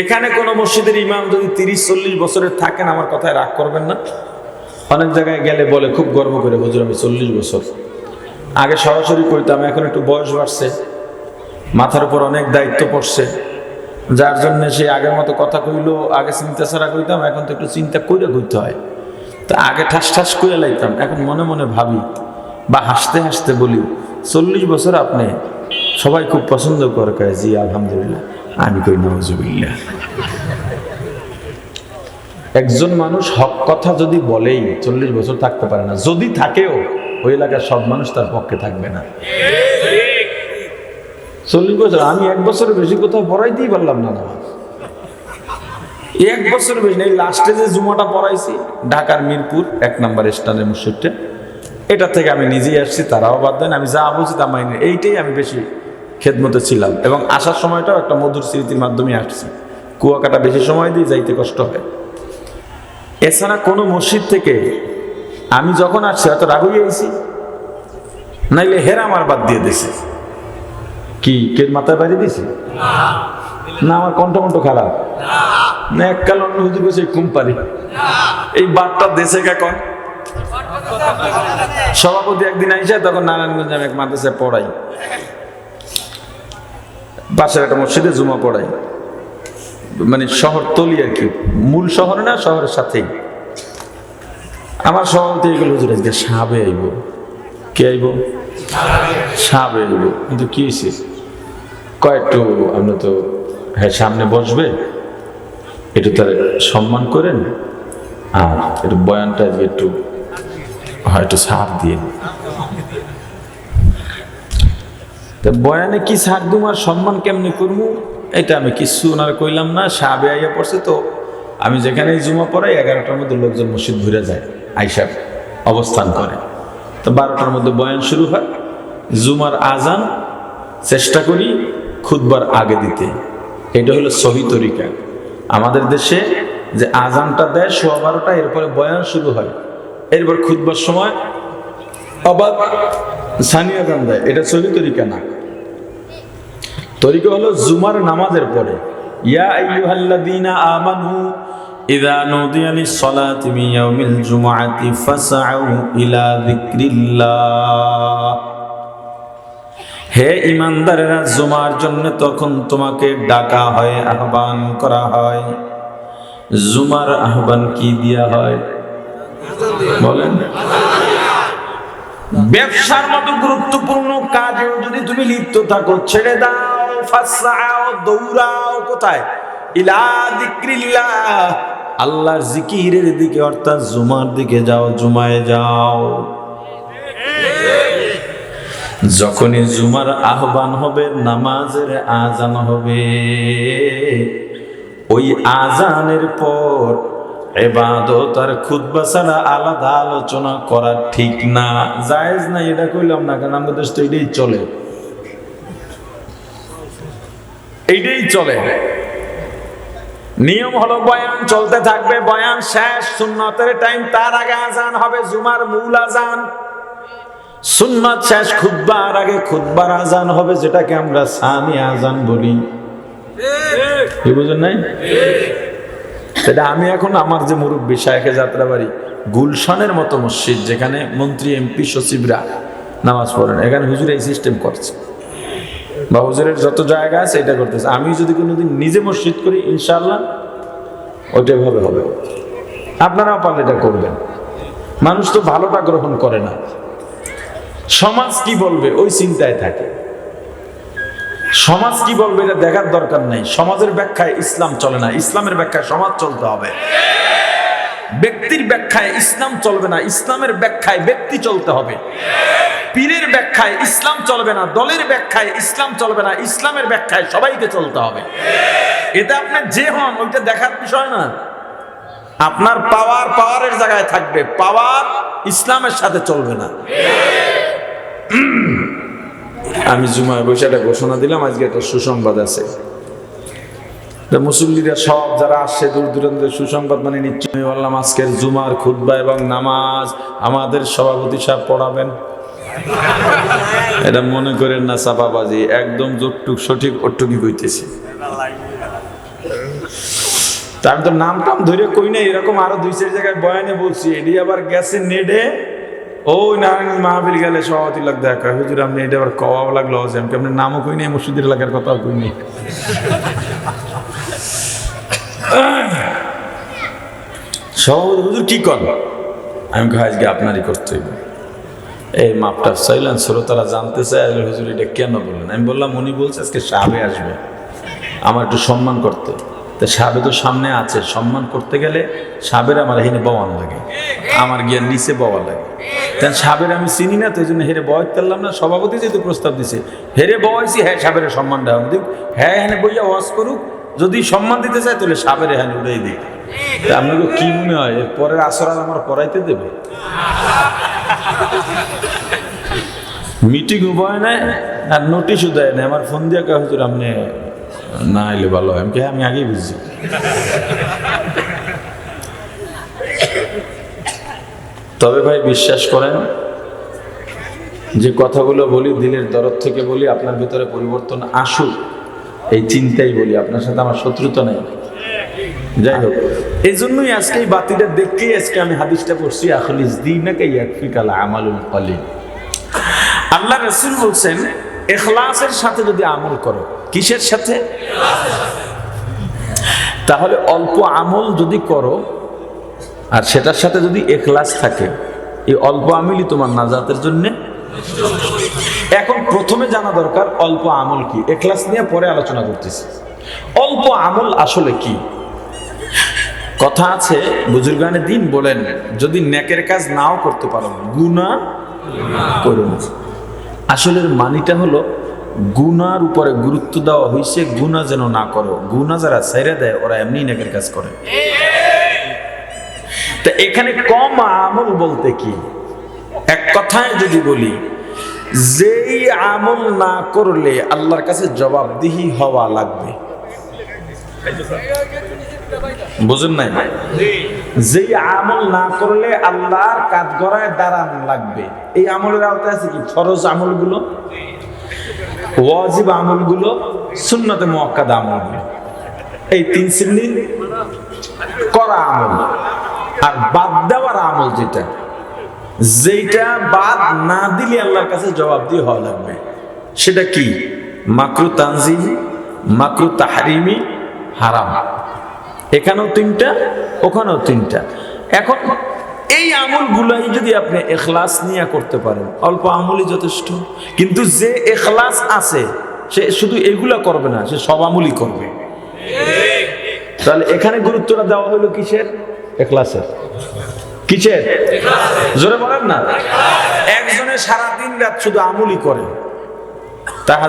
এখানে কোনো মসজিদের ইমাম যদি তিরিশ, চল্লিশ বছরের থাকেন, আমার কথায় রাগ করবেন না। অনেক জায়গায় গেলে বলে, খুব গর্ব করে, হুজুর, আমি চল্লিশ বছর। আগে সরাসরি কইতাম, এখন একটু বয়স বাড়ছে, মাথার উপর অনেক দায়িত্ব পড়ছে। যার জন্য সে আগের মতো কথা কইলো, আগে চিন্তা ছাড়া কইতাম, এখন তো একটু চিন্তা কইরে কইতে হয়। তা আগে ঠাস ঠাস করে লাইতাম, এখন মনে মনে ভাবি বা হাসতে হাসতে বলি, চল্লিশ বছর আপনি সবাই খুব পছন্দ করে জি, আলহামদুলিল্লাহ। আমি কই নজুবিল্লাহ একজন মানুষ হক কথা যদি বলেই চল্লিশ বছর থাকতে পারে না, যদি থাকেও ওই এলাকার সব মানুষ তার পক্ষে থাকবে না। চল্লিশ বছর, আমি এক বছরের বেশি কোথাও পড়াইতেই পারলাম না নামাজ এক বছর বেশি এই লাস্টে যে জুমাটা পড়াইছি, ঢাকার মিরপুর, এক নম্বর স্টানের মসজিদটা, এটা থেকে আমি নিজেই আসছি, তারাও বাদ দেন, আমি যা বলছি তা মাইনে, এইটাই আমি বেশি খেদমতে ছিলাম এবং আসার সময়টাও একটা মধুর স্মৃতির মাধ্যমে আসছি। কুয়াকাটা বেশি সময় দিয়ে যাইতে কষ্ট হয়। এছাড়া কোনো মসজিদ থেকে আমি যখন আসছি, হয়তো রাগ আইছি নাইলে হেরা আমার বাদ দিয়ে দিছে। কি কে মাথায় বাড়ি দিছে? না, আমার কণ্ঠ কণ্ঠ খারাপ। না, এককাল অন্য হুজুর বসে কোম্পানি। এই বাদটা দেশে কখন সভাপতি একদিন আইসা, তখন নারায়ণগঞ্জ আমি এক মাদ্রাসায় পড়াই। পাশের একটা মসজিদে জুমা পড়াই মানে শহর তলি আর কি। মূল শহর না, শহরের সাথেই। আমার সভাপতি এগুলো হুজুর আজকে সাবে আইব। কে আইব? সাবে আইব। কিন্তু কি হয়েছে কয়েকটু আমরা তো হ্যাঁ সামনে বসবে। একটু তার সম্মান করেন। আর একটু বয়ানটা আজকে একটু, হয়, একটু সার দিয়ে। তা বয়ানে কি সার দুম আর সম্মান কেমনি করব? এটা আমি কিছু ওনার কইলাম না সাবে আইয়া পড়ছে তো। আমি যেখানে জুমা পড়াই, এগারোটার মধ্যে লোকজন মসজিদ ঘুরে যায়, আইসা অবস্থান করে। তো বারোটার মধ্যে বয়ান শুরু হয়, জুমার আজান চেষ্টা করি খুদবার আগে দিতে। এটা হলো সহি তরিকা। আমাদের দেশে যে আজানটা দেয় সোয়া বারোটা, এরপরে বয়ান শুরু হয়। এরপর খুদবার সময় অবাক সানি আজান দেয়। এটা সহি তরিকা না। তরিকা হলো জুমার নামাজের পরে, ইয়া আইয়ুহাল্লাযীনা আমানু লিস-সালাতি মিন ইয়াউমিল জুমআতি ফাসআউ ইলা যিকরিল্লাহ। হে ইমানদারেরা, জুমার জন্য তখন তোমাকে ডাকা হয়, আহ্বান করা হয়। জুমার আহ্বান কি দিয়া হয়? বলেন। ব্যবসার মতো গুরুত্বপূর্ণ কাজেও যদি তুমি লিপ্ত থাকো, ছেড়ে দাও। দৌড়াও কোথায়? ইলা আল্লাহর জিকিরের দিকে, অর্থাৎ জুমার দিকে যাও, জুমায় যাও। যখনই জুমার আহ্বান হবে, নামাজের আজান হবে। ওই আজানের পর এবাদত আর খুদ্া ছাড়া আলাদা আলোচনা করা ঠিক না। জায়েজ না এটা কইলাম না, কারণ আমাদের দেশ তো এটাই চলে। এইটাই চলে। নিয়ম হলো বয়ান, চলতে থাকবে বয়ান, শেষ। সুন্নতের টাইম তার আগে আজান হবে, জুমার মূল আজান। সুন্নত শেষ খুদ্বার আগে খুদ্বার আজান হবে, যেটাকে আমরা সামি আজান বলি। বুঝেন নাই? সেটা আমি এখন আমার যে মুরব্বী শায়েখে যাত্রাবাড়ি, গুলশানের মতো মসজিদ, যেখানে মন্ত্রী, এমপি, সচিবরা নামাজ পড়েন, এখানে হুজুর এই সিস্টেম করছে। বা হুজুরের যত জায়গা আছে এটা করতেছে। আমি যদি কোনোদিন নিজে মসজিদ করি ইনশাল্লাহ ওইটাই ভাবে হবে। আপনারাও পারলে এটা করবেন। মানুষ তো ভালোটা গ্রহণ করে না। সমাজ কি বলবে ওই চিন্তায় থাকে। সমাজ কি বলবে এটা দেখার দরকার নেই। সমাজের ব্যাখ্যায় ইসলাম চলে না। ইসলামের ব্যাখ্যায় সমাজ চলতে হবে। ব্যক্তির ব্যাখ্যায় ইসলাম চলবে না। ইসলামের ব্যাখ্যায় ব্যক্তি চলতে হবে। পীরের ব্যাখ্যায় ইসলাম চলবে না, দলের ব্যাখ্যায় ইসলাম চলবে না, ইসলামের ব্যাখ্যায় সবাইকে চলতে হবে। এটা আপনার যে হন, ওইটা দেখার বিষয় না। আপনার পাওয়ার পাওয়ারের জায়গায় থাকবে, পাওয়ার ইসলামের সাথে চলবে না। আমি জুমায় বসে একটা ঘোষণা দিলাম, আজকে একটা সুসংবাদ আছে। মুসল্লিরা সব যারা আসছে দূর দূরান্তের সুসংবাদ মানে নিশ্চয় বললাম আজকের জুমার খুদ্া এবং নামাজ আমাদের সভাপতি সাহেব পড়াবেন। এটা মনে করেন না চাপাবাজি, একদম যতটুক সঠিক ওটুকি কইতেছি। আমি তো নাম টাম ধরে কই না এরকম আরও দুই চার জায়গায় বয়ানে বলছি এটি আবার গেছে নেডে, ওই নারায়ণ মাহফিল গেলে সভাপতি লাগ দেখা হুজুর, আপনি এটা আবার কওয়াও লাগল যে, আমি আপনার নামও কই নাই, মসজিদের এলাকার কথাও কই নাই? সভাপতি হুজুর কি করব আমি কই, আজকে আপনারই করতে হইবে। এই মাপটা চাইলেন শ্রোতারা জানতে চায় আজকে হুজুর এটা কেন বললেন? আমি বললাম, উনি বলছে, আজকে সাবে আসবে। আমার একটু সম্মান করতে। তা সাবে তো সামনে আছে। সম্মান করতে গেলে সাবের আমার এখানে বওয়ান লাগে। আমার গিয়ে নিচে বওয়া লাগে। তাই সাবের আমি চিনি না, তো এই জন্য হেরে বয় করলাম না। সভাপতি যেহেতু প্রস্তাব দিছে, হেরে বয়সি হ্যাঁ সাবের সম্মান দেওয়া দিক হ্যাঁ হ্যাঁ বইয়া ওয়াজ করুক। যদি সম্মান দিতে চায়, তাহলে সাবের হ্যাঁ উড়াই দিই আপনাকে কি মনে হয় পরের আসর আমার পড়াইতে দেবে? মিটিং উপায় নেয় আর নোটিশও দেয় না আমার ফোন দিয়ে কেউ হুজুর আপনি না এলে ভালো হয়। আমি হ্যাঁ, আমি আগেই বুঝছি। তবে ভাই বিশ্বাস করেন যে কথাগুলো বলি দিলের দরদ থেকে বলি আপনার ভিতরে পরিবর্তন আসুক এই চিন্তাই বলি। আপনার সাথে আমার শত্রুতা নেই। যাই হোক। এই জন্যই আজকে এই বাতিটা দেখতেই আজকে আমি হাদিসটা পড়ছি আখলিস দিনাকে ইয়াকফিকাল আমালুল কলিল। আল্লাহ রসুল বলছেন এখলাসের সাথে যদি আমল করো, কিসের সাথে? তাহলে অল্প আমল যদি করো, আর সেটার সাথে যদি এখলাস থাকে, এই অল্প আমলই তোমার নাজাতের জন্য। এখন প্রথমে জানা দরকার, অল্প আমল কি? এখলাস নিয়ে পরে আলোচনা করতেছি। অল্প আমল আসলে কি? কথা আছে, বুজুর্গানে দিন বলেন, যদি নেকের কাজ নাও করতে পারো গুণা করুন আসলের মানিটা হলো, গুনার উপরে গুরুত্ব দেওয়া হয়েছে গুণা যেন না করো। গুণা যারা ছেড়ে দেয়, ওরা এমনি নেকের কাজ করে। তা এখানে কম আমল বলতে কি? এক কথায় যদি বলি, যেই আমল না করলে আল্লাহর কাছে জবাবদিহি হওয়া লাগবে। বুঝুন নাই? যেই আমল না করলে আল্লাহর কাজ গড়ায় দাঁড়ান লাগবে। এই আমলের আওতায় আছে কি? ফরজ আমলগুলো, ওয়াজিব আমলগুলো, সুন্নতে মুয়াক্কাদ আমলগুলো। এই তিন শ্রেণির করা আমল আর বাদ দেওয়ার আমল যেটা যেটা বাদ না দিলে আল্লাহর কাছে জবাব দিয়ে হওয়া লাগবে। সেটা কি? মাকরু তানজিম, মাকরু তাহারিমি, হারাম। এখানেও তিনটা, ওখানেও তিনটা। এখন এই আমলগুলাই যদি আপনি এখলাস নিয়ে করতে পারেন, অল্প আমলই যথেষ্ট। কিন্তু যে এখলাস আছে, সে শুধু এগুলা করবে না, সে সব আমলই করবে। তাহলে এখানে গুরুত্বটা দেওয়া হলো কিসের? এখলাসের। কিসের? জোরে বলেন না। একজনে সারাদিন রাত শুধু আমলই করে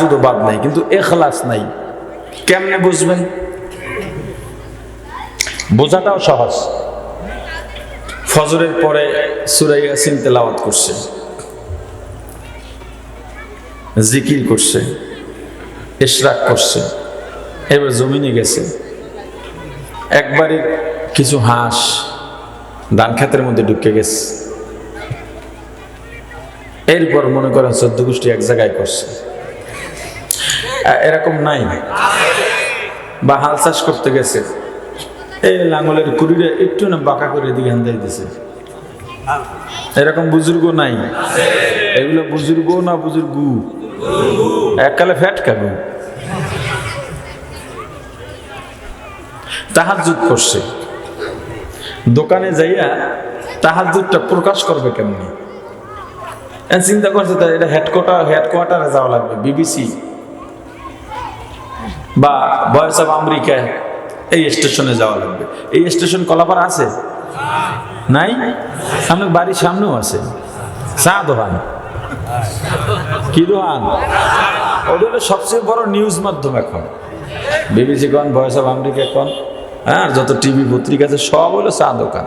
শুধু বাদ নাই, কিন্তু এখলাস নাই। কেমনে বুঝবেন? বোঝাটাও সহজ। ফজরের পরে সুরাই ইয়াসিন তেলাওয়াত করছে। জিকির করছে। ইশরাক করছে। এবার জমিনে গেছে। একবারে কিছু হাঁস ধান খাতের মধ্যে ঢুকে গেছে। এরপর মনে করেন চোদ্দ গোষ্ঠী এক জায়গায় করছে। এরকম নাই। বা হাল চাষ করতে গেছে। এই লাঙ্গলের কুড়িটা একটু না বাঁকা করে দিকে হান্দাই দিছে। এরকম বুজুর্গ নাই। এগুলো বুজুর্গ না বুজুর্গু? এককালে ফ্যাট খাব। তাহাজুদ করছে। দোকানে যাইয়া তাহাজুদটা প্রকাশ করবে কেমনি? চিন্তা করছে তা এটা হেডকোয়ার্টার, হেডকোয়ার্টারে যাওয়া লাগবে, বিবিসি। বা ভয়েস অফ আমেরিকা এই স্টেশনে যাওয়া লাগবে। এই স্টেশন কলাপার আছে? নাই? আপনার বাড়ির সামনেও আছে। চা দোকান। কি ওটা হলো সবচেয়ে বড় নিউজ মাধ্যম এখন। বিবিসি কন ভয়েস অফ আমেরিকা কন হ্যাঁ যত টিভি পত্রিকা আছে, সব হলো চা দোকান।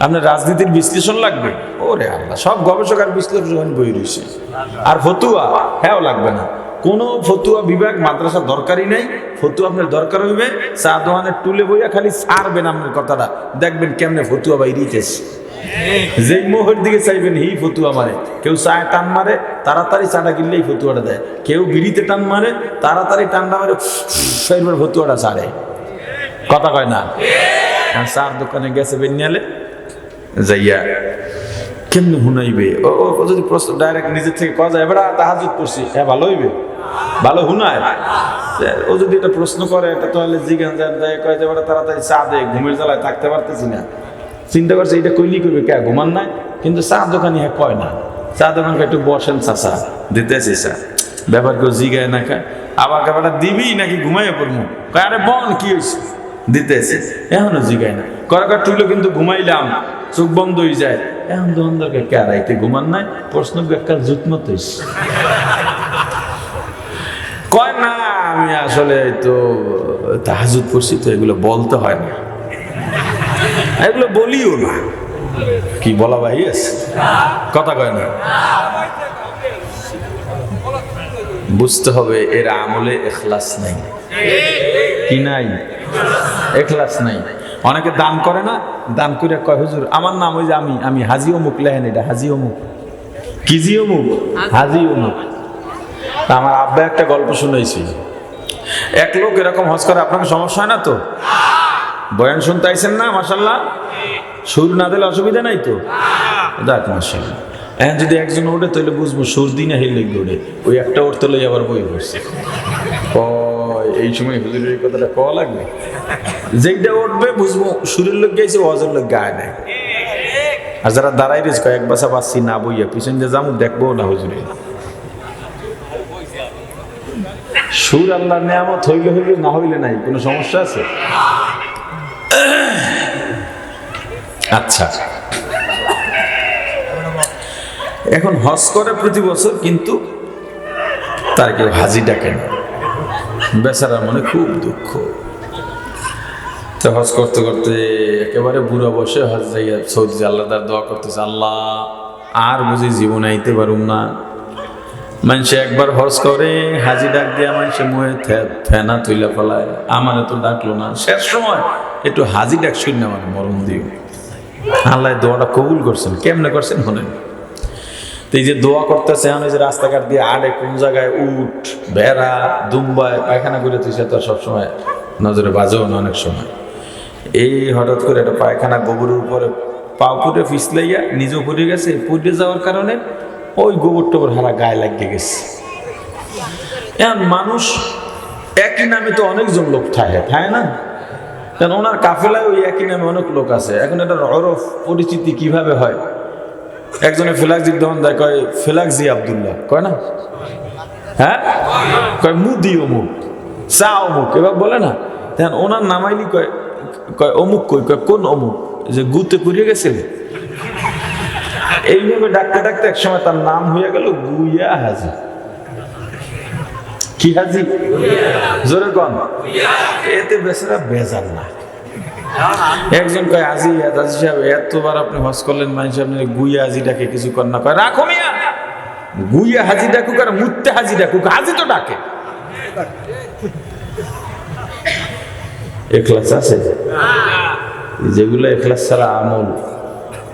আপনার রাজনীতির বিশ্লেষণ লাগবে? ওরে আল্লাহ, সব গবেষক আর বিশ্লেষণ বই রয়েছে। আর ফতুয়া হ্যাঁ লাগবে না। কোনো ফতুয়া বিভাগ মাদ্রাসা দরকারই নাই, ফতুয়া আপনার দরকার হইবে। চা দোকানের টুলে বইয়া খালি ছাড়বেন আপনার কথাটা। দেখবেন কেমনে ফতুয়া বাইরিতেছে যে মোহের দিকে চাইবেন হি ফতুয়া মারে। কেউ চায় টান মারে, তাড়াতাড়ি চাটা কিনলেই ফতুয়াটা দেয়। কেউ বিড়িতে টান মারে, তাড়াতাড়ি টানটা মারে সেইবার ফতুয়াটা ছাড়ে। কথা কয় না? চার দোকানে গেছে বেনিয়ালে, যাইয়া কেমনি হুনাইবে ও যদি প্রশ্ন ডাইরেক্ট নিজের থেকে কয়া যায়, এবার তাহাজুদ করছি হ্যাঁ ভালো হইবে। ভালো হুনায়? ও যদি এটা প্রশ্ন করে, এটা তাহলে জিজ্ঞান যায় কয় যে তাড়াতাড়ি চা দে ঘুমের জ্বালায় থাকতে পারতেছি না। চিন্তা করছে, এটা কইলি করবে, কে ঘুমান নাই? কিন্তু চা দোকানি হ্যাঁ কয় না। চা দোকানকে একটু বসেন চাচা, দিতেছি চা। ব্যাপার কেউ জিগায় না খায় আবার ব্যাপারটা দিবি নাকি ঘুমাইয়ে পড়ব কয়, আরে বল, কি হয়েছে দিতেছে। এখনও জিগায় না। করাকার টুইলো কিন্তু ঘুমাইলাম, চোখ বন্ধ হয়ে যায়। এখন দোকানদারকে কে রাইতে ঘুমান নাই? প্রশ্ন একটা জুত মতো আসলে তো তাহাজুদ করছি তো এগুলো বলতে হয় না। এগুলো বলিও না। কি বলা ভাই কথা কয় না। বুঝতে হবে এর আমলে এখলাস নাই। কি নাই? এখলাস নাই। অনেকে দান করে না, দান করে কয়, হুজুর, আমার নাম ওই যে আমি আমি হাজি অমুক, লেহেন এটা হাজি অমুক। কিজি অমুক? হাজি অমুক। আমার আব্বা একটা গল্প শুনেছি এক লোক এরকম হজ করে আপনাকে সমস্যা হয় না তো? বয়ান শুনতে আইছেন না মাসাল্লাহ সুর না দিলে অসুবিধা নাই তো? দেখ মাসাল্লাহ এখন যদি একজন ওঠে তাহলে বুঝব সুর দিন হিলে ওঠে। ওই একটা উঠতে লই আবার বই কয়, এই সময় হুজুরের কথাটা কওয়া লাগবে? যেইটা উঠবে বুঝব সুরের লোক গেছে অজের লোক গায়ে নেয় আর যারা দাঁড়াই রয়েছে কয়েক বাসা পাচ্ছি না বইয়া পিছন দিয়ে যাব দেখব না হুজুরে। সুর আল্লাহ নেয়ামত হইলে হইলে, না হইলে নাই, কোনো সমস্যা আছে? আচ্ছা। এখন হজ করে প্রতি বছর কিন্তু তার কেউ হাজি ডাকে না। বেচারার মনে খুব দুঃখ। তো হজ করতে করতে একেবারে বুড়ো বসে হজ যাইয়া সৌদি আল্লাহ তার দোয়া করতেছে, আল্লাহ, আর বুঝি জীবনে আইতে পারুম না। মানুষে একবার হজ করে, হাজি ডাক দিয়া মানুষে থে- ফেনা তুইলা ফেলায়। আমার তো ডাকলো না। শেষ সময় একটু হাজি ডাক শুন না আমার মরণ দিও। আল্লাহ দোয়াটা কবুল করছেন। কেমনে করছেন শোনেন? তো এই যে দোয়া করতেছে, এখন যে রাস্তাঘাট দিয়ে আড়ে কোন জায়গায় উঠ, ভেড়া, দুম্বায়, পায়খানা করে তুই সে তো সবসময় নজরে বাজেও না অনেক সময়। এই হঠাৎ করে একটা পায়খানা গোবরের উপরে পাও পুড়ে ফিসলাইয়া নিজেও পড়ে গেছে, পুড়ে যাওয়ার কারণে ওই গোবর টোবর হারা গায়ে লাগিয়ে গেছে। এখন মানুষ একই নামে তো অনেকজন লোক থাকে থাকে না? কারণ ওনার কাফেলায় ওই একই নামে অনেক লোক আছে। এখন এটার অরফ পরিচিতি কীভাবে হয়? একজনে ফেলাকজি দহন দেয় কয়, ফেলাকজি আবদুল্লাহ। কয় না? হ্যাঁ? কয়, মুদি অমুক, চা অমুক। এবার বলে না? তখন ওনার নামাইলি কয় কয়, অমুক কই? কয়, কোন অমুক? যে গুতে পুড়িয়ে গেছে। এইভাবে ডাকতে ডাকতে এক সময় তার নাম হয়ে গেল গুইয়া হাজি। কি হাজি? জোরে কন। এতে বেচারা বেজার না। একজন কয় আজি আজি সাহেব, এতবার আপনি হজ করলেন মানুষ আপনি গুইয়া হাজি ডাকে কিছু কর না। কয়, রাখো মিয়া। গুইয়া হাজি ডাকুক আর মুত্তে হাজি ডাকুক, হাজি তো ডাকে। এখলাস আছে? যেগুলো এখলাস ছাড়া আমল।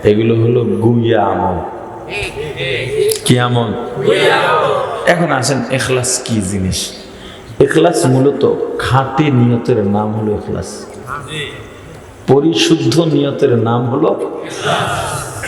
এগুলো হলো গুইয়া আমল কি আমল এখন আসেন এখলাস কি জিনিস? এখলাস মূলত খাঁটি নিয়তের নাম হলো এখলাস। পরিশুদ্ধ নিয়তের নাম হলো